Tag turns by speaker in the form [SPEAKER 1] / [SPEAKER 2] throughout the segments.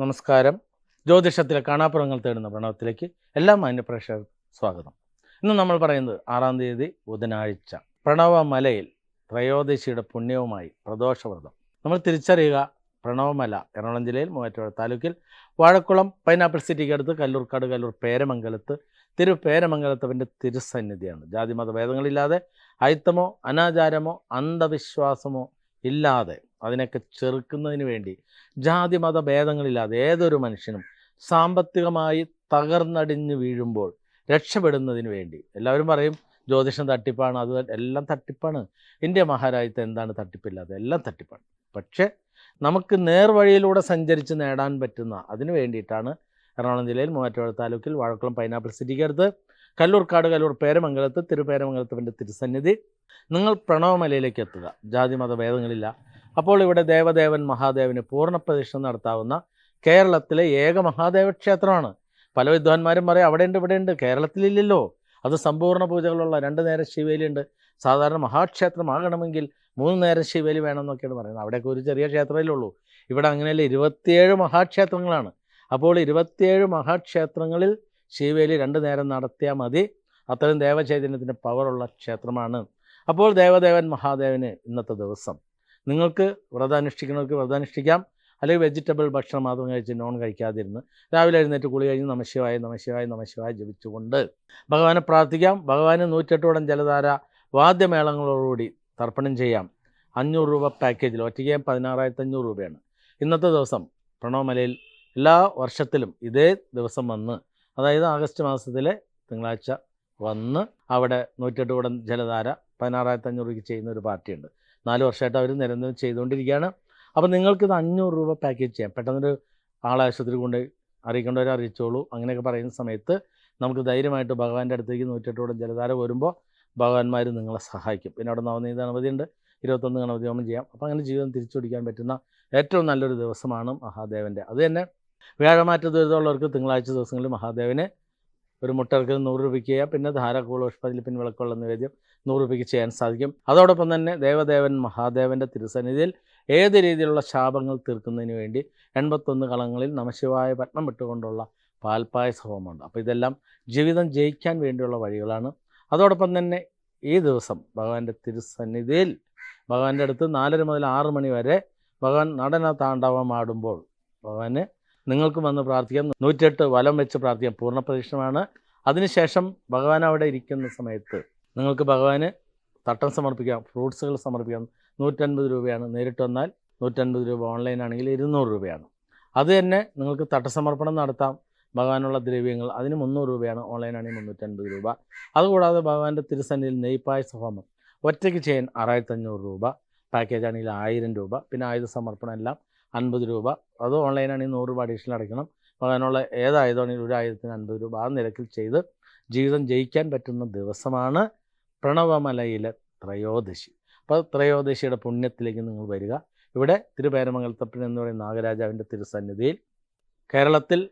[SPEAKER 1] നമസ്കാരം. ജ്യോതിഷത്തിലെ കാണാപ്പുറങ്ങൾ തേടുന്ന പ്രണവത്തിലേക്ക് എല്ലാ മാന്യപ്രേക്ഷകർക്കും സ്വാഗതം. ഇന്ന് നമ്മൾ പറയുന്നത് ആറാം തീയതി ബുധനാഴ്ച. പ്രണവമലയിൽ ത്രയോദശിയുടെ പുണ്യവുമായി പ്രദോഷവ്രതം. നമ്മൾ തിരിച്ചറിയുക പ്രണവമല എറണാകുളം ജില്ലയിൽ മൂവാറ്റുപുഴ താലൂക്കിൽ വാഴക്കുളം പൈനാപ്പിൾ സിറ്റിക്ക് അടുത്ത് കല്ലൂർക്കാട് കല്ലൂർ പേരമംഗലത്ത് തിരു പേരമംഗലത്തവന്റെ തിരുസന്നിധിയാണ്. ജാതിമത ഭേദങ്ങളില്ലാതെ അയിത്തമോ അനാചാരമോ അന്ധവിശ്വാസമോ ഇല്ലാതെ അതിനൊക്കെ ചെറുക്കുന്നതിന് വേണ്ടി ജാതി മത ഭേദങ്ങളില്ലാതെ ഏതൊരു മനുഷ്യനും സാമ്പത്തികമായി തകർന്നടിഞ്ഞ് വീഴുമ്പോൾ രക്ഷപ്പെടുന്നതിന് വേണ്ടി. എല്ലാവരും പറയും ജ്യോതിഷം തട്ടിപ്പാണ് അത് എല്ലാം തട്ടിപ്പാണ്. ഇന്ത്യ മഹാരാജ്യത്ത് എന്താണ് തട്ടിപ്പില്ലാതെ? എല്ലാം തട്ടിപ്പാണ്. പക്ഷേ നമുക്ക് നേർവഴിയിലൂടെ സഞ്ചരിച്ച് നേടാൻ പറ്റുന്ന അതിന് വേണ്ടിയിട്ടാണ് എറണാകുളം ജില്ലയിൽ മൂവാറ്റുപുഴ താലൂക്കിൽ വാഴക്കുളം പൈനാപ്പിൾ സിറ്റിക്ക് അടുത്ത് കല്ലൂർക്കാട് കല്ലൂർ പേരമംഗലത്ത് തിരുപേരമംഗലത്തിന്റെ തിരുസന്നിധി. നിങ്ങൾ പ്രണവമലയിലേക്ക് എത്തുക. ജാതിമത ഭേദങ്ങളില്ല. അപ്പോൾ ഇവിടെ ദേവദേവൻ മഹാദേവന് പൂർണ പ്രതിഷ്ഠ നടത്താവുന്ന കേരളത്തിലെ ഏക മഹാദേവ ക്ഷേത്രമാണ് പല വിദ്വാൻമാരും പറയും അവിടെയുണ്ട് ഇവിടെയുണ്ട്. കേരളത്തിലില്ലല്ലോ. അത് സമ്പൂർണ പൂജകളുള്ള രണ്ട് നേരം ശിവേലിയുണ്ട്. സാധാരണ മഹാക്ഷേത്രമാകണമെങ്കിൽ മൂന്ന് നേരം ശിവേലി വേണമെന്നൊക്കെയാണ് പറയുന്നത്. അവിടെയൊക്കെ ഒരു ചെറിയ ക്ഷേത്രമല്ലേ ഉള്ളൂ. ഇവിടെ അങ്ങനെയല്ല ഇരുപത്തിയേഴ് മഹാക്ഷേത്രങ്ങളാണ്. അപ്പോൾ ഇരുപത്തിയേഴ് മഹാക്ഷേത്രങ്ങളിൽ ശിവേലി രണ്ട് നേരം നടത്തിയാൽ മതി. അത്രയും ദേവചൈതന്യത്തിന്റെ പവറുള്ള ക്ഷേത്രമാണ്. അപ്പോൾ ദേവദേവൻ മഹാദേവന് ഇന്നത്തെ ദിവസം. നിങ്ങൾക്ക് വ്രതം അനുഷ്ഠിക്കുന്നവർക്ക് വ്രതം അനുഷ്ഠിക്കാം അല്ലെങ്കിൽ വെജിറ്റബിൾ ഭക്ഷണം മാത്രം കഴിച്ച് നോൺ കഴിക്കാതിരുന്ന് രാവിലെ എഴുന്നേറ്റ് കുളി കഴിഞ്ഞ് നമശിവായ നമശിവായ നമശിവായ ജപിച്ചുകൊണ്ട് ഭഗവാനെ പ്രാർത്ഥിക്കാം. ഭഗവാന് നൂറ്റെട്ടോളം ജലധാര വാദ്യമേളങ്ങളോടുകൂടി തർപ്പണം ചെയ്യാം. അഞ്ഞൂറ് രൂപ പാക്കേജിൽ ഒറ്റയ്ക്ക് പതിനാറായിരത്തി അഞ്ഞൂറ് രൂപയാണ്. ഇന്നത്തെ ദിവസം പ്രണവമലയിൽ എല്ലാ വർഷത്തിലും ഇതേ ദിവസം വന്ന് അതായത് ആഗസ്റ്റ് മാസത്തിലെ തിങ്കളാഴ്ച വന്ന് അവിടെ നൂറ്റെട്ട് കൂടം ജലധാര പതിനാറായിരത്തി അഞ്ഞൂറ് രൂപയ്ക്ക് ചെയ്യുന്ന ഒരു പാർട്ടിയുണ്ട്. നാല് വർഷമായിട്ട് അവർ നിരന്തരം ചെയ്തുകൊണ്ടിരിക്കുകയാണ്. അപ്പോൾ നിങ്ങൾക്കിത് അഞ്ഞൂറ് രൂപ പാക്കേജ് ചെയ്യാം. പെട്ടെന്നൊരു ആളെ ആശുപത്രി കൊണ്ട് അറിയിക്കേണ്ടവരെ അറിയിച്ചോളൂ. അങ്ങനെയൊക്കെ പറയുന്ന സമയത്ത് നമുക്ക് ധൈര്യമായിട്ട് ഭഗവാന്റെ അടുത്തേക്ക് നൂറ്റെട്ടോളം ജലധാര വരുമ്പോൾ ഭഗവാന്മാർ നിങ്ങളെ സഹായിക്കും. പിന്നെ അവിടെ നവനീത ഗണപതിയുണ്ട്. ഇരുപത്തൊന്ന് ഗണപതി ഹോമം ചെയ്യാം. അപ്പോൾ അങ്ങനെ ജീവിതം തിരിച്ചുപിടിക്കാൻ പറ്റുന്ന ഏറ്റവും നല്ലൊരു ദിവസമാണ് മഹാദേവന്റെ അത് തന്നെ വ്യാഴമാറ്റ ദുരിതമുള്ളവർക്ക് തിങ്കളാഴ്ച ദിവസങ്ങളിൽ മഹാദേവന് ഒരു മുട്ടർക്ക് നൂറ് രൂപയ്ക്ക് ചെയ്യാം. പിന്നെ ധാരാക്കൂള പിന്നെ വിളക്കുള്ള നിവേദ്യം നൂറ് രൂപയ്ക്ക് ചെയ്യാൻ സാധിക്കും. അതോടൊപ്പം തന്നെ ദേവദേവൻ മഹാദേവന്റെ തിരുസന്നിധിയിൽ ഏത് രീതിയിലുള്ള ശാപങ്ങൾ തീർക്കുന്നതിന് വേണ്ടി എൺപത്തൊന്ന് കളങ്ങളിൽ നമശിവായ പത്മം വിട്ടുകൊണ്ടുള്ള പാൽപ്പായസ ഹോമമുണ്ട് അപ്പോൾ ഇതെല്ലാം ജീവിതം ജയിക്കാൻ വേണ്ടിയുള്ള വഴികളാണ്. അതോടൊപ്പം തന്നെ ഈ ദിവസം ഭഗവാന്റെ തിരുസന്നിധിയിൽ ഭഗവാന്റെ അടുത്ത് നാലര മുതൽ ആറ് മണി വരെ ഭഗവാൻ നടന താണ്ഡവം ആടുമ്പോൾ ഭഗവാന് നിങ്ങൾക്കും വന്ന് പ്രാർത്ഥിക്കാം. നൂറ്റെട്ട് വലം വെച്ച് പ്രാർത്ഥിക്കാം. പൂർണ പ്രദക്ഷിണമാണ് അതിനുശേഷം ഭഗവാൻ അവിടെ ഇരിക്കുന്ന സമയത്ത് നിങ്ങൾക്ക് ഭഗവാന് തട്ടം സമർപ്പിക്കാം ഫ്രൂട്ട്സുകൾ സമർപ്പിക്കാം. നൂറ്റൻപത് രൂപയാണ്. നേരിട്ട് വന്നാൽ നൂറ്റൻപത് രൂപ ഓൺലൈൻ ആണെങ്കിൽ ഇരുന്നൂറ് രൂപയാണ്. അത് തന്നെ നിങ്ങൾക്ക് തട്ടസമർപ്പണം നടത്താം. ഭഗവാനുള്ള ദ്രവ്യങ്ങൾ അതിന് മുന്നൂറ് രൂപയാണ്. ഓൺലൈൻ ആണെങ്കിൽ മുന്നൂറ്റൻപത് രൂപ. അതുകൂടാതെ ഭഗവാന്റെ തിരുസന്നിയിൽ നെയ്പായസ ഹോമം. ഒറ്റയ്ക്ക് ചെയ്യാൻ ആറായിരത്തി അഞ്ഞൂറ് രൂപ. പാക്കേജ് ആണെങ്കിൽ ആയിരം രൂപ. പിന്നെ ആയുധ സമർപ്പണം എല്ലാം അൻപത് രൂപ. അത് ഓൺലൈനാണ് ആണെങ്കിൽ നൂറ് രൂപ അഡീഷണൽ അടയ്ക്കണം. അതിനുള്ള ഏതായതാണെങ്കിൽ ഒരു ആയിരത്തിന് അൻപത് രൂപ ആ നിരക്കിൽ ചെയ്ത് ജീവിതം ജയിക്കാൻ പറ്റുന്ന ദിവസമാണ് പ്രണവമലയിലെ ത്രയോദശി. അപ്പോൾ ത്രയോദശിയുടെ പുണ്യത്തിലേക്ക് നിങ്ങൾ വരിക. ഇവിടെ തിരുപേരമംഗലത്തപ്പൻ എന്ന് പറയുന്ന നാഗരാജാവിന്റെ തിരുസന്നിധിയിൽ കേരളത്തിൽ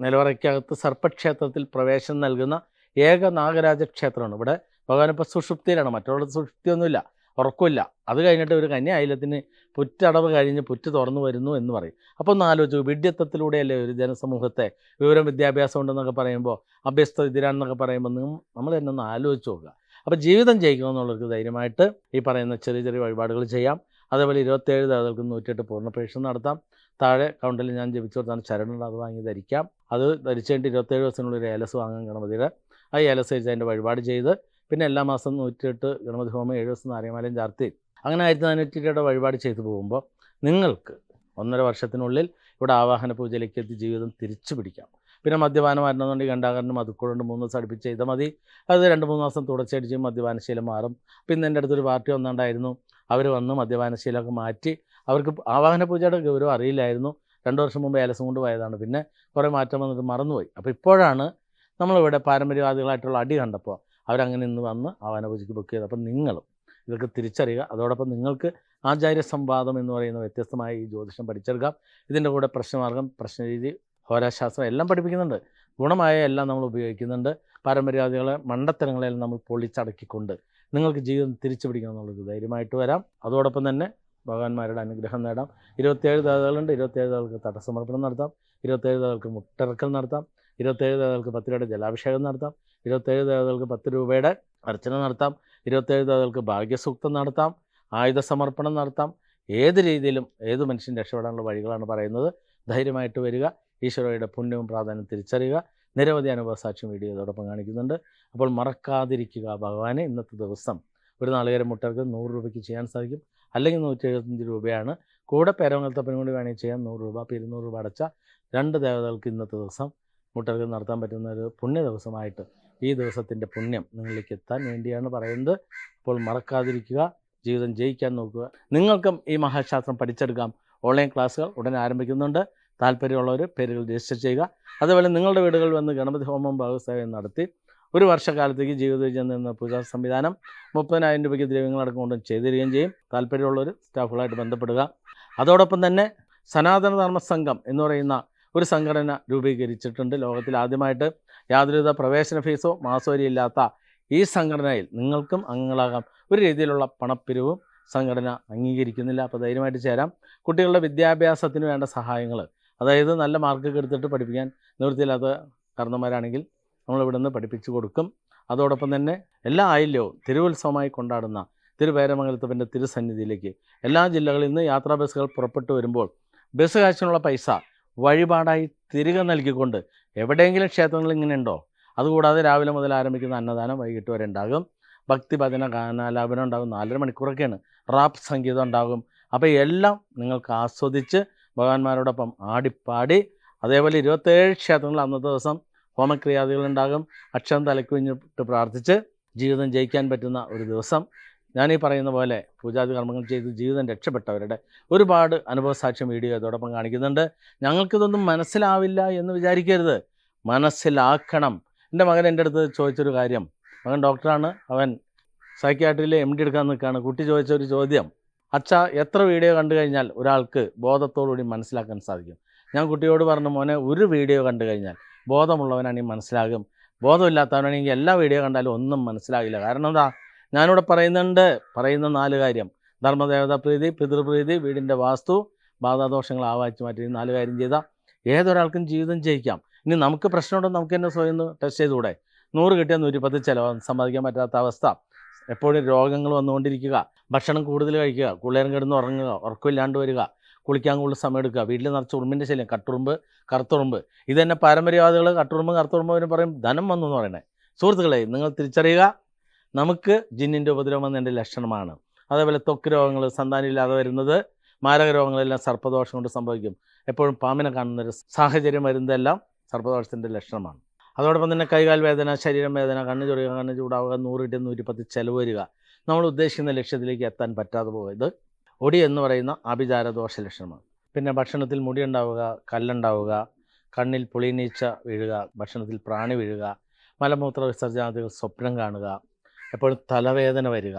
[SPEAKER 1] നിലവറയ്ക്കകത്ത് സർപ്പക്ഷേത്രത്തിൽ പ്രവേശനം നൽകുന്ന ഏക നാഗരാജ ക്ഷേത്രമാണ് ഇവിടെ ഭഗവാനിപ്പോൾ സുഷുപ്തിയിലാണ്. മറ്റുള്ള സുഷുപ്തിയൊന്നുമില്ല. ഉറക്കമില്ല അത് കഴിഞ്ഞിട്ട് ഒരു കന്യ അയലത്തിന് പുറ്റടവ് കഴിഞ്ഞ് പുറ്റ് തുറന്നു വരുന്നു എന്ന് പറയും. അപ്പോൾ ഒന്ന് ആലോചിച്ചു വിഡ്ഢിത്തത്തിലൂടെയല്ലേ ഒരു ജനസമൂഹത്തെ വിവരം വിദ്യാഭ്യാസം ഉണ്ടെന്നൊക്കെ പറയുമ്പോൾ അഭ്യസ്ത ഇതിരാണെന്നൊക്കെ പറയുമ്പോൾ നമ്മൾ തന്നെ ഒന്ന് ആലോചിച്ച് നോക്കുക. അപ്പോൾ ജീവിതം ജയിക്കണമെന്നുള്ളവർക്ക് ധൈര്യമായിട്ട് ഈ പറയുന്ന ചെറിയ ചെറിയ വഴിപാടുകൾ ചെയ്യാം. അതേപോലെ ഇരുപത്തേഴ് തകൾക്ക് നൂറ്റെട്ട് പൂർണ പരീക്ഷ നടത്താം. താഴെ കൗണ്ടറിൽ ഞാൻ ജപിച്ചു കൊടുത്താണ് ചരണുണ്ട് അത് വാങ്ങി ധരിക്കാം. അത് ധരിച്ചു കഴിഞ്ഞിട്ട് ഇരുപത്തേഴ് ദിവസത്തിനുള്ളിൽ ഏലസ് വാങ്ങാൻ ഗണപതിയുടെ ആ ഏലസ് വെച്ച് അതിന്റെ വഴിപാട് ചെയ്ത് പിന്നെ എല്ലാ മാസം നൂറ്റിയെട്ട് ഗണപതി ഹോമം ഏഴ് ദിവസം നാരയമാലയും ചാർത്തി. അങ്ങനെ ആയിരത്തി നാനൂറ്റി രൂപയുടെ വഴിപാട് ചെയ്തു പോകുമ്പോൾ നിങ്ങൾക്ക് ഒന്നര വർഷത്തിനുള്ളിൽ ഇവിടെ ആവാഹന പൂജയിലേക്ക് എത്തി ജീവിതം തിരിച്ചു പിടിക്കാം. പിന്നെ മദ്യപാനം വരണമെന്നുണ്ടെങ്കിൽ ഗണ്ടാകരനും അതുക്കൂടുണ്ട് മൂന്ന് ദിവസം അടുപ്പിച്ച് ചെയ്താൽ മതി. അത് രണ്ട് മൂന്ന് മാസം തുടച്ചടിച്ച് മദ്യപാനശീലം മാറും. പിന്നെ എന്റെ അടുത്തൊരു പാർട്ടി ഒന്നുണ്ടായിരുന്നു അവർ വന്ന് മദ്യപാനശീലമൊക്കെ മാറ്റി അവർക്ക് ആവാഹന പൂജയുടെ ഗൗരവം അറിയില്ലായിരുന്നു. രണ്ട് വർഷം മുമ്പ് ഏലസം കൊണ്ട് പോയതാണ്. പിന്നെ കുറേ മാറ്റം വന്നിട്ട് മറന്നുപോയി. അപ്പോൾ ഇപ്പോഴാണ് നമ്മളിവിടെ പാരമ്പര്യവാദികളായിട്ടുള്ള അടി കണ്ടപ്പോൾ അവരങ്ങനെ ഇന്ന് വന്ന് ആവാഹന പൂജയ്ക്ക് ബുക്ക് ചെയ്ത്. അപ്പം നിങ്ങളും ഇതൊക്കെ തിരിച്ചറിയുക. അതോടൊപ്പം നിങ്ങൾക്ക് ആചാര്യ സംവാദം എന്ന് പറയുന്ന വ്യത്യസ്തമായ ഈ ജ്യോതിഷം പഠിച്ചെടുക്കാം. ഇതിന്റെ കൂടെ പ്രശ്നമാർഗം പ്രശ്നരീതി ഹോരാശാസ്ത്രം എല്ലാം പഠിപ്പിക്കുന്നുണ്ട്. ഗുണമായ എല്ലാം നമ്മൾ ഉപയോഗിക്കുന്നുണ്ട്. പാരമ്പര്യാദികളെ മണ്ടത്തരങ്ങളെല്ലാം നമ്മൾ പൊളിച്ചടക്കിക്കൊണ്ട് നിങ്ങൾക്ക് ജീവിതം തിരിച്ചു പിടിക്കണം എന്നുള്ളത് ധൈര്യമായിട്ട് വരാം. അതോടൊപ്പം തന്നെ ഭഗവാന്മാരുടെ അനുഗ്രഹം നേടാം. ഇരുപത്തേഴ് ദേവതകളുണ്ട് ഇരുപത്തേഴ് ദേവകൾക്ക് തടസ്സമർപ്പണം നടത്താം. ഇരുപത്തേഴ് ദേവകൾക്ക് മുട്ടിറക്കൽ നടത്താം. ഇരുപത്തേഴ് ദേവകൾക്ക് പത്തിരയുടെ ജലാഭിഷേകം നടത്താം. ഇരുപത്തേഴ് ദേവതകൾക്ക് പത്ത് രൂപയുടെ അർച്ചന നടത്താം. ഇരുപത്തേഴ് ദേവതകൾക്ക് ഭാഗ്യസൂക്തം നടത്താം. ആയുധ സമർപ്പണം നടത്താം. ഏത് രീതിയിലും ഏത് മനുഷ്യൻ രക്ഷപ്പെടാനുള്ള വഴികളാണ് പറയുന്നത് ധൈര്യമായിട്ട് വരിക. ഈശ്വരയുടെ പുണ്യവും പ്രാധാന്യം തിരിച്ചറിയുക. നിരവധി അനുഭവ സാക്ഷ്യം വീഡിയോ ഇതോടൊപ്പം കാണിക്കുന്നുണ്ട്. അപ്പോൾ മറക്കാതിരിക്കുക ഭഗവാനെ ഇന്നത്തെ ദിവസം. ഒരു നാളികേരം മുട്ടർക്ക് നൂറ് രൂപയ്ക്ക് ചെയ്യാൻ സാധിക്കും. അല്ലെങ്കിൽ നൂറ്റി എഴുപത്തഞ്ച് രൂപയാണ്. കൂടെ പേരമംഗലത്തപ്പനും കൂടി വേണമെങ്കിൽ ചെയ്യാൻ നൂറ് രൂപ അപ്പോൾ ഇരുന്നൂറ് രൂപ അടച്ച രണ്ട് ദേവതകൾക്ക് ഇന്നത്തെ ദിവസം മുട്ടർക്ക് നടത്താൻ പറ്റുന്ന ഒരു പുണ്യ ദിവസമായിട്ട് ഈ ദിവസത്തിന്റെ പുണ്യം നിങ്ങളിലേക്ക് എത്താൻ വേണ്ടിയാണ് പറയുന്നത്. അപ്പോൾ മറക്കാതിരിക്കുക ജീവിതം ജയിക്കാൻ നോക്കുക. നിങ്ങൾക്കും ഈ മഹാശാസ്ത്രം പഠിച്ചെടുക്കാം. ഓൺലൈൻ ക്ലാസ്സുകൾ ഉടൻ ആരംഭിക്കുന്നുണ്ട്. താല്പര്യമുള്ളവർ പേരുകൾ രജിസ്റ്റർ ചെയ്യുക. അതുപോലെ നിങ്ങളുടെ വീടുകളിൽ വന്ന് ഗണപതി ഹോമം ഭാഗസേവനം നടത്തി ഒരു വർഷക്കാലത്തേക്ക് ജീവിത എന്ന പൂജാ സംവിധാനം മുപ്പതിനായിരം രൂപയ്ക്ക് ദ്രവ്യങ്ങളടക്കം കൊണ്ടും ചെയ്തു തരികയും ചെയ്യും. താല്പര്യമുള്ളവർ സ്റ്റാഫുകളായിട്ട് ബന്ധപ്പെടുക. അതോടൊപ്പം തന്നെ സനാതനധർമ്മ സംഘം എന്ന് പറയുന്ന ഒരു സംഘടന രൂപീകരിച്ചിട്ടുണ്ട്. ലോകത്തിൽ ആദ്യമായിട്ട് യാതൊരുവിധ പ്രവേശന ഫീസോ മാസോരി ഇല്ലാത്ത ഈ സംഘടനയിൽ നിങ്ങൾക്കും അംഗങ്ങളാകാം. ഒരു രീതിയിലുള്ള പണപ്പിരിവും സംഘടന അംഗീകരിക്കുന്നില്ല. അപ്പോൾ ധൈര്യമായിട്ട് ചേരാം. കുട്ടികളുടെ വിദ്യാഭ്യാസത്തിന് വേണ്ട സഹായങ്ങൾ അതായത് നല്ല മാർക്കൊക്കെ എടുത്തിട്ട് പഠിപ്പിക്കാൻ നിവൃത്തിയില്ലാത്ത കാരണന്മാരാണെങ്കിൽ നമ്മൾ ഇവിടെ നിന്ന് പഠിപ്പിച്ചു കൊടുക്കും. അതോടൊപ്പം തന്നെ എല്ലാ ആയില്യവും തിരുവുത്സവമായി കൊണ്ടാടുന്ന തിരുപേരമംഗലത്തപ്പന്റെ തിരുസന്നിധിയിലേക്ക് എല്ലാ ജില്ലകളിൽ നിന്ന് യാത്രാ ബസ്സുകൾ പുറപ്പെട്ടു വരുമ്പോൾ ബസ് കാശിനുള്ള പൈസ വഴിപാടായി തിരികെ നൽകിക്കൊണ്ട് എവിടെയെങ്കിലും ക്ഷേത്രങ്ങൾ ഇങ്ങനെ ഉണ്ടോ അതുകൂടാതെ രാവിലെ മുതൽ ആരംഭിക്കുന്ന അന്നദാനം വൈകിട്ട് വരെ ഉണ്ടാകും. ഭക്തി ഭജന ഗാനാലാപനം ഉണ്ടാകും. നാലര മണിക്കൂറൊക്കെയാണ്. റാപ്പ് സംഗീതം ഉണ്ടാകും. അപ്പോൾ എല്ലാം നിങ്ങൾക്ക് ആസ്വദിച്ച് ഭഗവാന്മാരോടൊപ്പം ആടിപ്പാടി. അതേപോലെ ഇരുപത്തേഴ് ക്ഷേത്രങ്ങൾ അന്നത്തെ ദിവസം ഹോമക്രിയാദികളുണ്ടാകും. അക്ഷരം തലക്കുഞ്ഞിട്ട് പ്രാർത്ഥിച്ച് ജീവിതം ജയിക്കാൻ പറ്റുന്ന ഒരു ദിവസം. ഈ പറയുന്ന പോലെ പൂജാതി കർമ്മങ്ങൾ ചെയ്ത് ജീവിതം രക്ഷപ്പെട്ടവരുടെ ഒരുപാട് അനുഭവ സാക്ഷ്യം വീഡിയോ അതോടൊപ്പം കാണിക്കുന്നുണ്ട്. ഞങ്ങൾക്കിതൊന്നും മനസ്സിലാവില്ല എന്ന് വിചാരിക്കരുത്. മനസ്സിലാക്കണം. എന്റെ മകൻ എന്റെ അടുത്ത് ചോദിച്ചൊരു കാര്യം. മകൻ ഡോക്ടറാണ്. അവൻ സൈക്യാട്രിയിൽ എം ഡി എടുക്കാൻ നിൽക്കുകയാണ്. കുട്ടി ചോദിച്ചൊരു ചോദ്യം. അച്ഛ എത്ര വീഡിയോ കണ്ടു കഴിഞ്ഞാൽ ഒരാൾക്ക് ബോധത്തോടുകൂടി മനസ്സിലാക്കാൻ സാധിക്കും? ഞാൻ കുട്ടിയോട് പറഞ്ഞു മോനെ ഒരു വീഡിയോ കണ്ടു കഴിഞ്ഞാൽ ബോധമുള്ളവനാണെങ്കിൽ മനസ്സിലാകും. ബോധമില്ലാത്തവനാണെങ്കിൽ എല്ലാ വീഡിയോ കണ്ടാലും ഒന്നും മനസ്സിലാകില്ല. കാരണം എന്താ? ഞാനിവിടെ പറയുന്നുണ്ട് പറയുന്ന നാല് കാര്യം. ധർമ്മദേവതാ പ്രീതി പിതൃപ്രീതി വീടിന്റെ വാസ്തു ബാധാദോഷങ്ങൾ ആവാച്ച് മാറ്റി. നാല് കാര്യം ചെയ്താൽ ഏതൊരാൾക്കും ജീവിതം ജയിക്കാം. ഇനി നമുക്ക് പ്രശ്നമുണ്ടോ? നമുക്ക് തന്നെ സ്വയം ടെസ്റ്റ് ചെയ്തുകൂടെ? നൂറ് കിട്ടിയാൽ നൂറ്റിപ്പത്ത് ചിലവ്. സമ്പാദിക്കാൻ പറ്റാത്ത അവസ്ഥ. എപ്പോഴും രോഗങ്ങൾ വന്നുകൊണ്ടിരിക്കുക. ഭക്ഷണം കൂടുതൽ കഴിക്കുക. കുളിരം കിടന്ന് ഉറങ്ങുക. ഉറക്കമില്ലാണ്ട് വരിക. കുളിക്കാൻ കൂടുതൽ സമയം എടുക്കുക. വീട്ടിൽ നിറച്ച് ഉറുമ്പിന്റെ ശല്യം. കട്ടുറുമ്പ് കറുത്തുറുമ്പ്. ഇത് തന്നെ പാരമ്പര്യവാദികൾ കട്ടുറുമ്പ് കറുത്തുറുമ്പ് പറയും. ധനം വന്നു എന്ന് പറയണേ. സുഹൃത്തുക്കളെ നിങ്ങൾ തിരിച്ചറിയുക. നമുക്ക് ജിന്നിന്റെ ഉപദ്രവം എന്നതിന്റെ ലക്ഷണമാണ്. അതേപോലെ ത്വക്ക് രോഗങ്ങൾ സന്താനമില്ലാതെ വരുന്നത് മാരക രോഗങ്ങളെല്ലാം സർപ്പദോഷം കൊണ്ട് സംഭവിക്കും. എപ്പോഴും പാമ്പിനെ കാണുന്നൊരു സാഹചര്യം വരുന്നതെല്ലാം സർപ്പദോഷത്തിന്റെ ലക്ഷണമാണ്. അതോടൊപ്പം തന്നെ കൈകാൽ വേദന ശരീരം വേദന കണ്ണ് ചൊറിയുക കണ്ണ് ചൂടാവുക നൂറ് കിട്ടി നൂറ്റിപ്പത്ത് ചെലവ് വരിക. നമ്മൾ ഉദ്ദേശിക്കുന്ന ലക്ഷ്യത്തിലേക്ക് എത്താൻ പറ്റാതെ പോയത് ഒടി എന്ന് പറയുന്ന അഭിചാര ദോഷ ലക്ഷണമാണ്. പിന്നെ ഭക്ഷണത്തിൽ മുടി ഉണ്ടാവുക കല്ലുണ്ടാവുക കണ്ണിൽ പുളിനീച്ച വീഴുക ഭക്ഷണത്തിൽ പ്രാണി വീഴുക മലമൂത്ര വിസർജനാദികൾ സ്വപ്നം കാണുക എപ്പോഴും തലവേദന വരിക.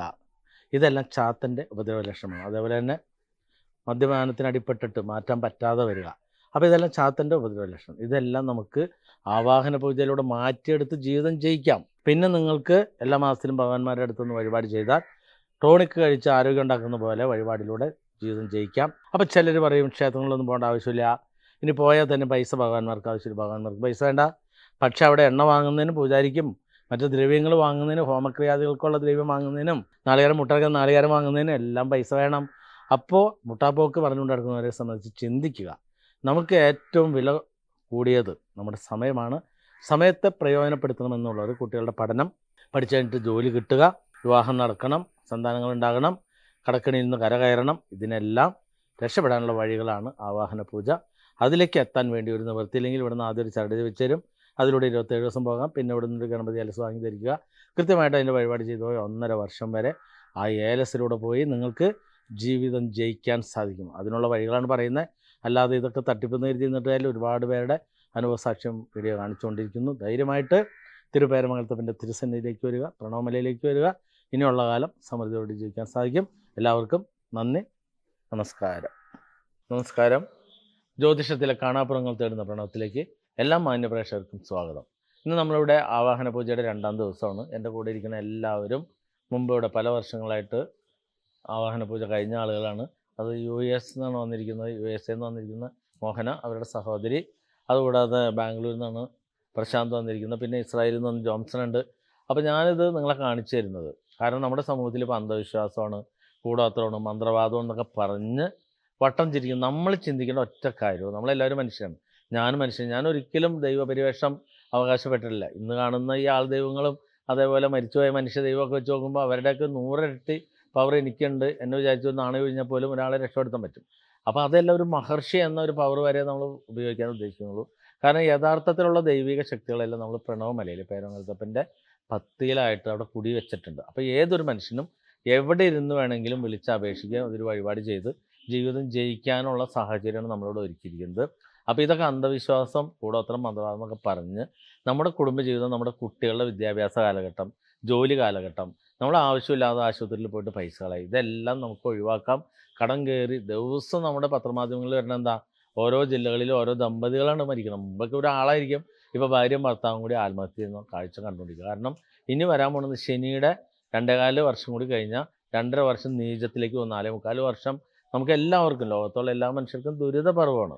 [SPEAKER 1] ഇതെല്ലാം ചാത്തന്റെ ഉപദ്രവ ലക്ഷണമാണ് അതേപോലെ തന്നെ മദ്യപാനത്തിന് അടിപ്പെട്ടിട്ട് മാറ്റാൻ പറ്റാതെ വരിക. അപ്പോൾ ഇതെല്ലാം ചാത്തന്റെ ഉപദ്രവ ലക്ഷണം ഇതെല്ലാം നമുക്ക് ആവാഹന പൂജയിലൂടെ മാറ്റിയെടുത്ത് ജീവിതം ജയിക്കാം. പിന്നെ നിങ്ങൾക്ക് എല്ലാ മാസത്തിലും ഭഗവാന്മാരുടെ അടുത്തുനിന്ന് വഴിപാട് ചെയ്താൽ ടോണിക്ക് കഴിച്ച് ആരോഗ്യം ഉണ്ടാക്കുന്ന പോലെ വഴിപാടിലൂടെ ജീവിതം ജയിക്കാം. അപ്പോൾ ചിലർ പറയും ക്ഷേത്രങ്ങളിലൊന്നും പോകേണ്ട ആവശ്യമില്ല. ഇനി പോയാൽ തന്നെ പൈസ ഭഗവാന്മാർക്ക് ആവശ്യമില്ല. ഭഗവാന്മാർക്ക് പൈസ വേണ്ട. പക്ഷേ അവിടെ എണ്ണ വാങ്ങുന്നതിന് പൂജാരിക്കും. മറ്റു ദ്രവ്യങ്ങൾ വാങ്ങുന്നതിന് ഹോമക്രിയാദികൾക്കുള്ള ദ്രവ്യം വാങ്ങുന്നതിനും നാളികേരം മുട്ടകം നാളികേരം വാങ്ങുന്നതിനും എല്ലാം പൈസ വേണം. അപ്പോൾ മുട്ടാപ്പോക്ക് പറഞ്ഞുകൊണ്ട് നടക്കുന്നവരെ സംബന്ധിച്ച് ചിന്തിക്കുക. നമുക്ക് ഏറ്റവും വില കൂടിയത് നമ്മുടെ സമയമാണ്. സമയത്തെ പ്രയോജനപ്പെടുത്തണമെന്നുള്ളത് കുട്ടികളുടെ പഠനം. പഠിച്ചു കഴിഞ്ഞിട്ട് ജോലി കിട്ടുക വിവാഹം നടക്കണം സന്താനങ്ങൾ ഉണ്ടാകണം കടക്കണിയിൽ നിന്ന് കരകയറണം ഇതിനെല്ലാം രക്ഷപ്പെടാനുള്ള വഴികളാണ് ആവാഹന പൂജ. അതിലേക്ക് എത്താൻ വേണ്ടി ഒരു നിവൃത്തിയില്ലെങ്കിൽ ഇവിടുന്ന് ആദ്യം ഒരു ചരട് വെച്ച് തരും. അതിലൂടെ ഇരുപത്തേഴ് ദിവസം പോകാം. പിന്നെ ഇവിടെ നിന്നൊരു ഗണപതി ഏലസ് വാങ്ങി ധരിക്കുക കൃത്യമായിട്ട് അതിന്റെ വഴിപാട് ചെയ്തു പോയി. ഒന്നര വർഷം വരെ ആ ഏലസിലൂടെ പോയി നിങ്ങൾക്ക് ജീവിതം ജയിക്കാൻ സാധിക്കും. അതിനുള്ള വഴികളാണ് പറയുന്നത്. അല്ലാതെ ഇതൊക്കെ തട്ടിപ്പെന്ന് കരുതി നിന്നിട്ടായാലും ഒരുപാട് പേരുടെ അനുഭവസാക്ഷ്യം വീഡിയോ കാണിച്ചുകൊണ്ടിരിക്കുന്നു. ധൈര്യമായിട്ട് തിരുപേരമംഗലത്തപ്പന്റെ തിരുസന്നിധിയിലേക്ക് വരിക പ്രണവമലയിലേക്ക് വരിക. ഇനിയുള്ള കാലം സമൃദ്ധിയോടെ ജീവിക്കാൻ സാധിക്കും. എല്ലാവർക്കും നന്ദി. നമസ്കാരം. നമസ്കാരം. ജ്യോതിഷത്തിലെ കാണാപ്പുറങ്ങൾ തേടുന്ന പ്രണവത്തിലേക്ക് എല്ലാ മാന്യപ്രേക്ഷകർക്കും സ്വാഗതം. ഇന്ന് നമ്മളിവിടെ ആവാഹന പൂജയുടെ രണ്ടാം ദിവസമാണ്. എന്റെ കൂടെ ഇരിക്കുന്ന എല്ലാവരും മുമ്പ് ഇവിടെ പല വർഷങ്ങളായിട്ട് ആവാഹന പൂജ കഴിഞ്ഞ ആളുകളാണ്. അത് യു എസ് നിന്നാണ് വന്നിരിക്കുന്നത്. യു എസ് എന്ന് വന്നിരിക്കുന്ന മോഹന അവരുടെ സഹോദരി. അതുകൂടാതെ ബാംഗ്ലൂരിൽ നിന്നാണ് പ്രശാന്ത് വന്നിരിക്കുന്നത്. പിന്നെ ഇസ്രായേലിൽ നിന്ന് ജോംസൺ ഉണ്ട്. അപ്പോൾ ഞാനിത് നിങ്ങളെ കാണിച്ചു തരുന്നത്. കാരണം നമ്മുടെ സമൂഹത്തിൽ ഇപ്പോൾ അന്ധവിശ്വാസമാണ് കൂടോത്രമാണ് മന്ത്രവാദം എന്നൊക്കെ പറഞ്ഞ് വട്ടം ചിരിക്കും നമ്മൾ ചിന്തിക്കേണ്ട ഒറ്റ കാര്യവും നമ്മളെല്ലാവരും മനുഷ്യരാണ്. ഞാൻ മനുഷ്യൻ. ഞാൻ ഒരിക്കലും ദൈവപരിവേഷം അവകാശപ്പെട്ടിട്ടില്ല. ഇന്ന് കാണുന്ന ഈ ആൾ ദൈവങ്ങളും അതേപോലെ മരിച്ചുപോയ മനുഷ്യ ദൈവമൊക്കെ വെച്ച് നോക്കുമ്പോൾ അവരുടെയൊക്കെ നൂറിരട്ടി പവർ എനിക്കുണ്ട് എന്നെ വിചാരിച്ചു നാണയം കഴിഞ്ഞാൽ പോലും ഒരാളെ രക്ഷപ്പെടുത്താൻ പറ്റും. അപ്പോൾ അതെല്ലാം ഒരു മഹർഷി എന്ന ഒരു പവർ വരെ നമ്മൾ ഉപയോഗിക്കാൻ ഉദ്ദേശിക്കുന്നുള്ളൂ. കാരണം യഥാർത്ഥത്തിലുള്ള ദൈവിക ശക്തികളെല്ലാം നമ്മൾ പ്രണവമലയിൽ പേരങ്ങൽത്തപ്പന്റെ പത്തിയിലായിട്ട് അവിടെ കുടി വെച്ചിട്ടുണ്ട്. അപ്പോൾ ഏതൊരു മനുഷ്യനും എവിടെ ഇരുന്ന് വേണമെങ്കിലും വിളിച്ച് അപേക്ഷിക്കുക ഒരു വഴിപാട് ചെയ്ത് ജീവിതം ജയിക്കാനുള്ള സാഹചര്യമാണ് നമ്മളോട് ഒരുക്കിയിരിക്കുന്നത്. അപ്പോൾ ഇതൊക്കെ അന്ധവിശ്വാസം കൂടോത്രം മന്ത്രവാദം എന്നൊക്കെ പറഞ്ഞ് നമ്മുടെ കുടുംബജീവിതം നമ്മുടെ കുട്ടികളുടെ വിദ്യാഭ്യാസ കാലഘട്ടം ജോലി കാലഘട്ടം നമ്മൾ ആവശ്യമില്ലാതെ ആശുപത്രിയിൽ പോയിട്ട് പൈസ കളയും ഇതെല്ലാം നമുക്ക് ഒഴിവാക്കാം. കടം കയറി ദിവസം നമ്മുടെ പത്രമാധ്യമങ്ങളിൽ വരുന്ന എന്താ? ഓരോ ജില്ലകളിലും ഓരോ ദമ്പതികളാണ് മരിക്കുന്നത്. മുമ്പൊക്കെ ഒരാളായിരിക്കും. ഇപ്പോൾ ഭാര്യയും ഭർത്താവും കൂടി ആത്മഹത്യ ചെയ്യുന്ന കാഴ്ച കണ്ടുകൊണ്ടിരിക്കുക. കാരണം ഇനി വരാൻ പോകുന്നത് ശനിയുടെ രണ്ടേകാൽ വർഷം കൂടി കഴിഞ്ഞാൽ രണ്ടര വർഷം നീചത്തിലേക്ക് പോകും നാലേ മുക്കാൽ വർഷം നമുക്ക് എല്ലാവർക്കും ലോകത്തുള്ള എല്ലാ മനുഷ്യർക്കും ദുരിത പർവമാണ്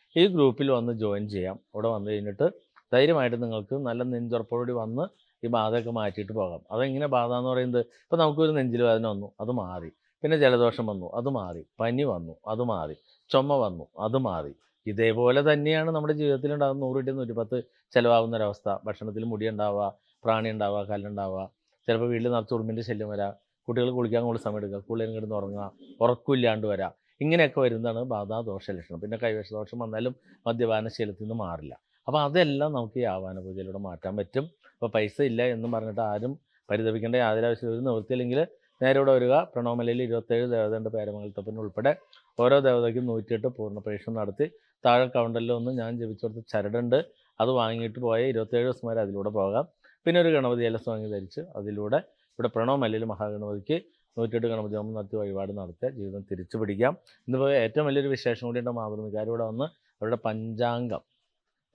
[SPEAKER 1] ഈ ഗ്രൂപ്പിൽ വന്ന് ജോയിൻ ചെയ്യാം. അവിടെ വന്നു കഴിഞ്ഞിട്ട് ധൈര്യമായിട്ട് നിങ്ങൾക്ക് നല്ല നെഞ്ചുറപ്പോടുകൂടി വന്ന് ഈ ബാധയൊക്കെ മാറ്റിയിട്ട് പോകാം. അതെങ്ങനെ ബാധ എന്ന് പറയുന്നത്? ഇപ്പോൾ നമുക്കൊരു നെഞ്ചിൽ വേദന വന്നു അത് മാറി. പിന്നെ ജലദോഷം വന്നു അത് മാറി. പനി വന്നു അത് മാറി. ചുമ വന്നു അത് മാറി. ഇതേപോലെ തന്നെയാണ് നമ്മുടെ ജീവിതത്തിൽ ഉണ്ടാകുന്ന നൂറിട്ട് നൂറ്റിപ്പത്ത് ചിലവാകുന്ന ഒരവസ്ഥ ഭക്ഷണത്തിൽ മുടി ഉണ്ടാവുക പ്രാണി ഉണ്ടാവുക കല്ലുണ്ടാവുക. ചിലപ്പോൾ വീട്ടിൽ നിറച്ച് ഉറുമ്പിന്റെ ശല്യം വരാം. കുട്ടികൾ കുളിക്കാൻ കൂടുതൽ സമയം എടുക്കുക. കൂടുതലും കിടന്ന് ഉറങ്ങുക. ഉറക്കമില്ലാണ്ട് വരാം. ഇങ്ങനെയൊക്കെ വരുന്നതാണ് ബാധാ ദോഷ ലക്ഷണം. പിന്നെ കൈവശദോഷം വന്നാലും മദ്യപാനശീലത്തിൽ നിന്ന് മാറില്ല. അപ്പോൾ അതെല്ലാം നമുക്ക് ഈ ആവാന പൂജയിലൂടെ മാറ്റാൻ പറ്റും. അപ്പോൾ പൈസ ഇല്ല എന്ന് പറഞ്ഞിട്ട് ആരും പരിതപിക്കേണ്ട യാതൊരു ആവശ്യമില്ല ഒരു നിവൃത്തിയില്ലെങ്കിൽ നേരെ ഇവിടെ വരിക. പ്രണവമലയിൽ ഇരുപത്തേഴ് ദേവതയുണ്ട് പേരമംഗലത്തപ്പന് ഉൾപ്പെടെ ഓരോ ദേവതയ്ക്കും നൂറ്റിയെട്ട് പൂർണ പരീക്ഷണം നടത്തി. താഴെ കൗണ്ടറിൽ ഒന്ന് ഞാൻ ജപിച്ചു കൊടുത്ത ചരടുണ്ട്. അത് വാങ്ങിയിട്ട് പോയ ഇരുപത്തേഴ് ദിവസം വരെ അതിലൂടെ പോകാം. പിന്നെ ഒരു ഗണപതി എലസ് വാങ്ങി ധരിച്ച് അതിലൂടെ ഇവിടെ പ്രണോമലയിൽ മഹാഗണപതിക്ക് നൂറ്റിയെട്ട് ഗണപതി ഹോമം നടത്തി വഴിപാട് നടത്തുക ജീവിതം തിരിച്ചു പിടിക്കാം. ഇന്നിപ്പോൾ ഏറ്റവും വലിയൊരു വിശേഷം കൂടിയുണ്ട് മാതൃമിക്കാർ ഇവിടെ വന്ന് അവരുടെ പഞ്ചാംഗം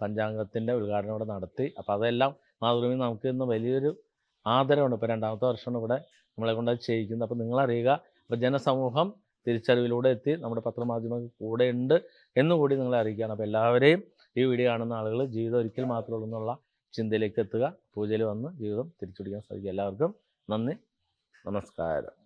[SPEAKER 1] പഞ്ചാംഗത്തിന്റെ ഉദ്ഘാടനം ഇവിടെ നടത്തി. അപ്പോൾ അതെല്ലാം മാതൃഭൂമി നമുക്ക് ഇന്ന് വലിയൊരു ആദരവുണ്ട്. ഇപ്പോൾ രണ്ടാമത്തെ വർഷമാണ് ഇവിടെ നമ്മളെ കൊണ്ട് അത് ചെയ്യിക്കുന്നത്. അപ്പോൾ നിങ്ങളറിയുക അപ്പോൾ ജനസമൂഹം തിരിച്ചറിവിലൂടെ എത്തി നമ്മുടെ പത്രമാധ്യമങ്ങൾ കൂടെ ഉണ്ട് എന്നുകൂടി നിങ്ങളെ അറിയിക്കുകയാണ്. അപ്പോൾ എല്ലാവരെയും ഈ വീഡിയോ കാണുന്ന ആളുകൾ ജീവിതം ഒരിക്കൽ മാത്രമേ എന്നുള്ള ചിന്തയിലേക്ക് എത്തുക. പൂജയിൽ വന്ന് ജീവിതം തിരിച്ചുപിടിക്കാൻ സാധിക്കും എല്ലാവർക്കും നന്ദി. നമസ്കാരം.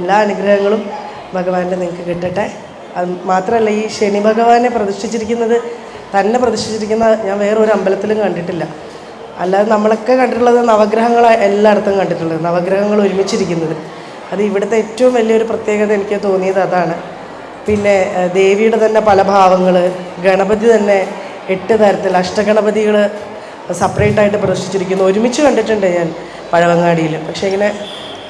[SPEAKER 2] എല്ലാ അനുഗ്രഹങ്ങളും ഭഗവാന്റെ നിങ്ങൾക്ക് കിട്ടട്ടെ. അത് മാത്രമല്ല ഈ ശനി ഭഗവാനെ പ്രതിഷ്ഠിച്ചിരിക്കുന്നത് തന്നെ പ്രതിഷ്ഠിച്ചിരിക്കുന്ന ഞാൻ വേറൊരു അമ്പലത്തിലും കണ്ടിട്ടില്ല. അല്ലാതെ നമ്മളൊക്കെ കണ്ടിട്ടുള്ളത് നവഗ്രഹങ്ങൾ എല്ലായിടത്തും കണ്ടിട്ടുള്ളത് നവഗ്രഹങ്ങൾ ഒരുമിച്ചിരിക്കുന്നത്. അത് ഇവിടുത്തെ ഏറ്റവും വലിയൊരു പ്രത്യേകത എനിക്ക് തോന്നിയത് അതാണ്. പിന്നെ ദേവിയുടെ തന്നെ പല ഭാവങ്ങൾ ഗണപതി തന്നെ എട്ട് തരത്തിൽ അഷ്ടഗണപതികൾ സെപ്പറേറ്റ് ആയിട്ട് പ്രദർശിച്ചിരിക്കുന്നു. ഒരുമിച്ച് കണ്ടിട്ടുണ്ട് ഞാൻ പഴവങ്ങാടിയിൽ പക്ഷേ ഇങ്ങനെ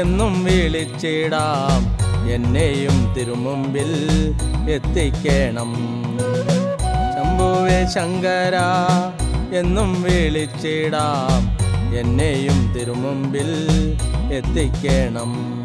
[SPEAKER 1] എന്നും വിളിച്ചിടാം. എന്നെയും തിരുമുമ്പിൽ എത്തിക്കണം. ശംഭുവേ ശങ്കര എന്നും വിളിച്ചിടാം. എന്നെയും തിരുമുമ്പിൽ എത്തിക്കണം.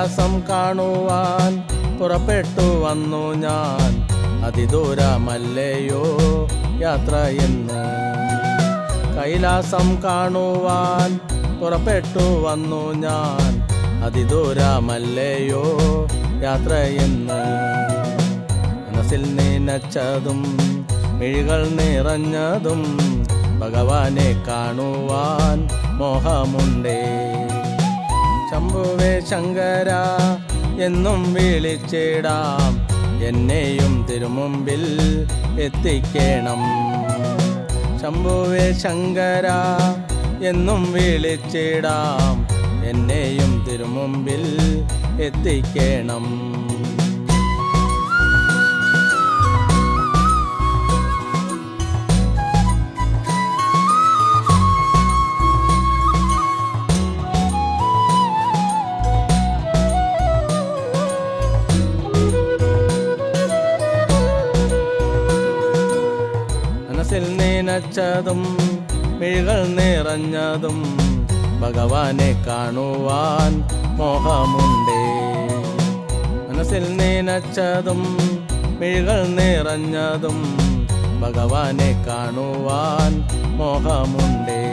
[SPEAKER 1] കൈലാസം കാണുവാൻ പുറപ്പെട്ടു വന്നു ഞാൻ. അതിദൂരമല്ലയോ യാത്ര എന്ന്. കൈലാസം കാണുവാൻ പുറപ്പെട്ടു വന്നു ഞാൻ. അതിദൂരമല്ലയോ യാത്ര എന്ന്. മനസ്സിൽ നനച്ചതും മിഴികൾ നിറഞ്ഞതും ഭഗവാനെ കാണുവാൻ മോഹമുണ്ടേ. ശംഭുവേ ശങ്കര എന്നും വിളിച്ചിടാം. എന്നെയും തിരുമുമ്പിൽ എത്തിക്കണം. ശംഭുവേ ശങ്കര എന്നും വിളിച്ചിടാം. എന്നെയും തിരുമുമ്പിൽ എത്തിക്കണം. നനച്ചതും മിഴികൾ നിറഞ്ഞതും ഭഗവാനെ കാണുവാൻ മോഹമുണ്ടേ. മനസ്സിൽ നനച്ചതും മിഴികൾ നിറഞ്ഞതും ഭഗവാനെ കാണുവാൻ മോഹമുണ്ടേ.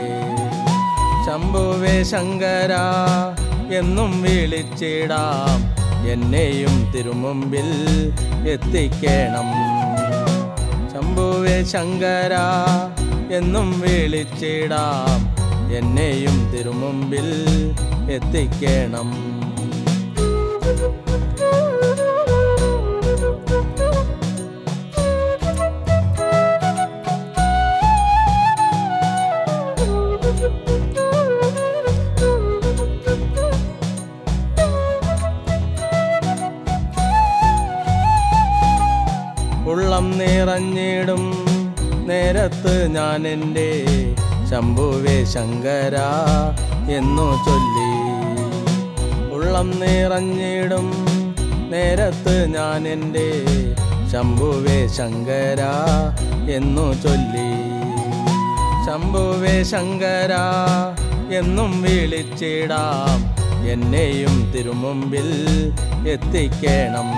[SPEAKER 1] ശംഭുവേ ശങ്കര എന്നും വിളിച്ചിടാം. എന്നെയും തിരുമുമ്പിൽ എത്തിക്കണം. ശംഭുവേ ശങ്കര എന്നും വിളിച്ചിടാം. എന്നെയും തിരുമുമ്പിൽ എത്തിക്കണം. ശങ്കര എന്നു ചൊല്ലി. ഉള്ളം നിറഞ്ഞിടും നേരത്ത് ഞാൻ എന്റെ ശംഭുവേ ശങ്കര എന്നു ചൊല്ലി. ശംഭുവേ ശങ്കര എന്നും വിളിച്ചിടാം എന്നെയും തിരുമുമ്പിൽ എത്തിക്കണം.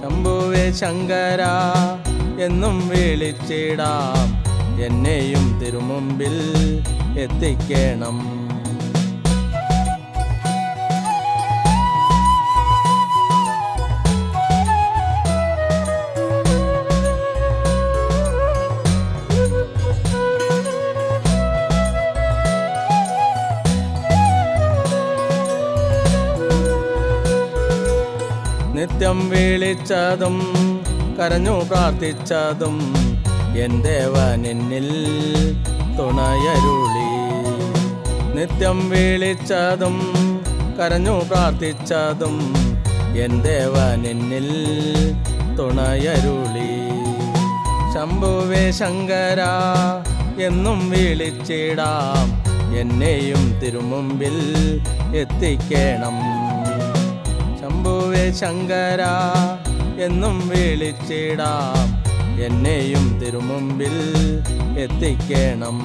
[SPEAKER 1] ശംഭുവേ ശങ്കര എന്നും വിളിച്ചിടാം എന്നെയും തിരുമുമ്പിൽ എത്തിക്കണം. നിത്യം വിളിച്ചതും കരഞ്ഞു പ്രാർത്ഥിച്ചതും എൻ ദേവനെന്നിൽ തുണയരുളി. നിത്യം വിളിച്ചതും കരഞ്ഞു പ്രാർത്ഥിച്ചതും എന്തേവനെന്നിൽ തുണയരുളി. ശംഭുവേ ശങ്കര എന്നും വിളിച്ചിടാം. എന്നെയും തിരുമുമ്പിൽ എത്തിക്കണം. ശംഭുവേ ശങ്കര എന്നും വിളിച്ചിടാം. എന്നെയും തിരുമുമ്പിൽ എത്തിക്കണം.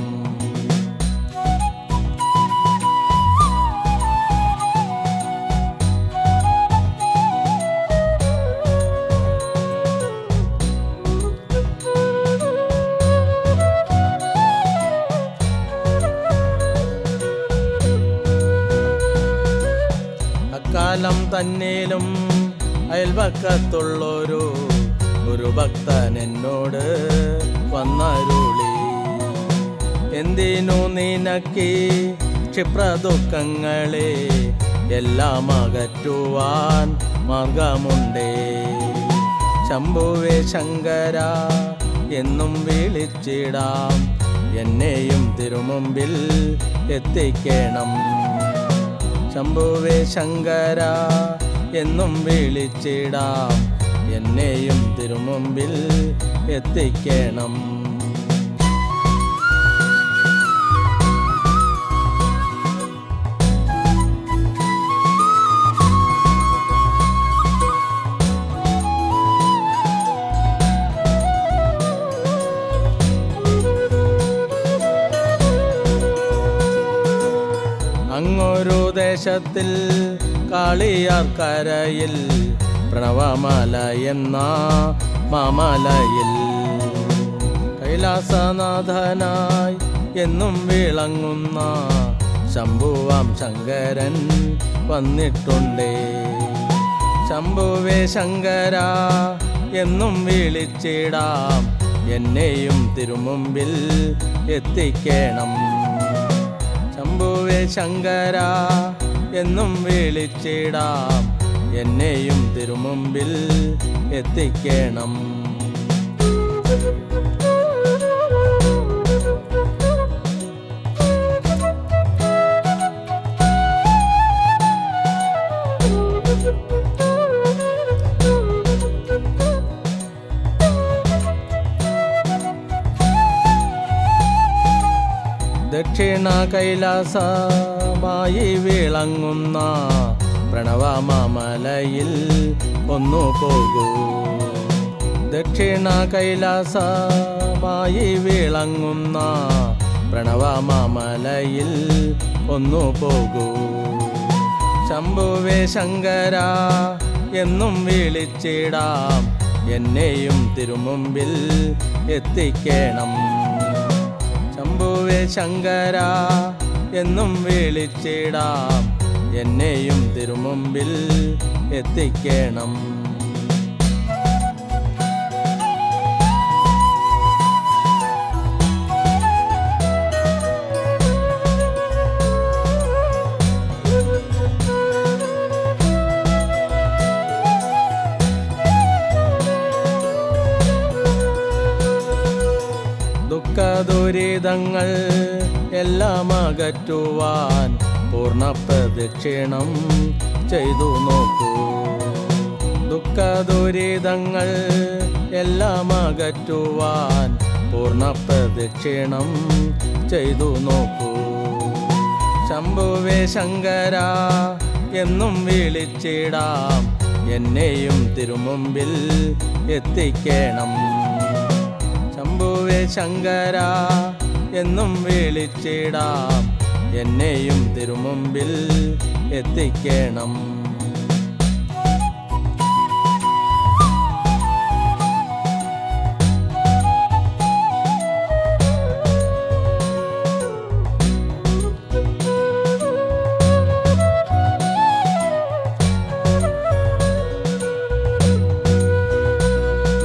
[SPEAKER 1] അക്കാലം തന്നേലും അയൽവക്കത്തുള്ളൊരു ഒരു ഭക്തൻ എന്നോട് വന്നരുളി. എന്തിനു നിനക്ക് ക്ഷിപ്രദുഃഖങ്ങളെ എല്ലാം അകറ്റുവാൻ മാർഗമുണ്ടേ? ശംഭുവേ ശങ്കര എന്നും വിളിച്ചിടാം. എന്നെയും തിരുമുമ്പിൽ എത്തിക്കണം. ശംഭുവേ ശങ്കര എന്നും വിളിച്ചിടാം. എന്നെയും തിരുമുമ്പിൽ എത്തിക്കണം. അങ്ങൊരു ദേശത്തിൽ കാളിയാർക്കരയിൽ പ്രണവമല എന്ന മാമലയിൽ കൈലാസനാഥനായി എന്നും വിളങ്ങുന്ന ശംഭുവാം ശങ്കരൻ വന്നിട്ടുണ്ടേ. ശംഭുവേ ശങ്കര എന്നും വിളിച്ചിടാം. എന്നെയും തിരുമുമ്പിൽ എത്തിക്കണം. ശംഭുവേ ശങ്കര എന്നും വിളിച്ചിടാം. എന്നെയും തിരുമുമ്പിൽ എത്തിക്കണം. ദക്ഷിണ കൈലാസമായി വിളങ്ങുന്ന പ്രണവമലയിൽ ഒന്നു പോകൂ. ദക്ഷിണ കൈലാസമായി വിളങ്ങുന്ന പ്രണവമാമലയിൽ ഒന്നു പോകൂ. ശംഭുവേ ശങ്കര എന്നും വിളിച്ചിടാം. എന്നെയും തിരുമുമ്പിൽ എത്തിക്കണം. ശംഭുവേ ശങ്കര എന്നും വിളിച്ചിടാം. എന്നെയും തിരുമുമ്പിൽ എത്തിക്കണം. ദുഃഖ ദുരിതങ്ങൾ എല്ലാം അകറ്റുവാൻ പൂർണ പ്രദക്ഷിണം ചെയ്തു നോക്കൂ. ദുഃഖ ദുരിതങ്ങൾ എല്ലാം അകറ്റുവാൻ പൂർണ പ്രദക്ഷിണം ചെയ്തു നോക്കൂ. ശംഭുവേ ശങ്കര എന്നും വിളിച്ചിടാം. എന്നെയും തിരുമുമ്പിൽ എത്തിക്കണം. ശംഭുവേ ശങ്കര എന്നും വിളിച്ചിടാം. എന്നെയും തിരുമുമ്പിൽ എത്തിക്കണം.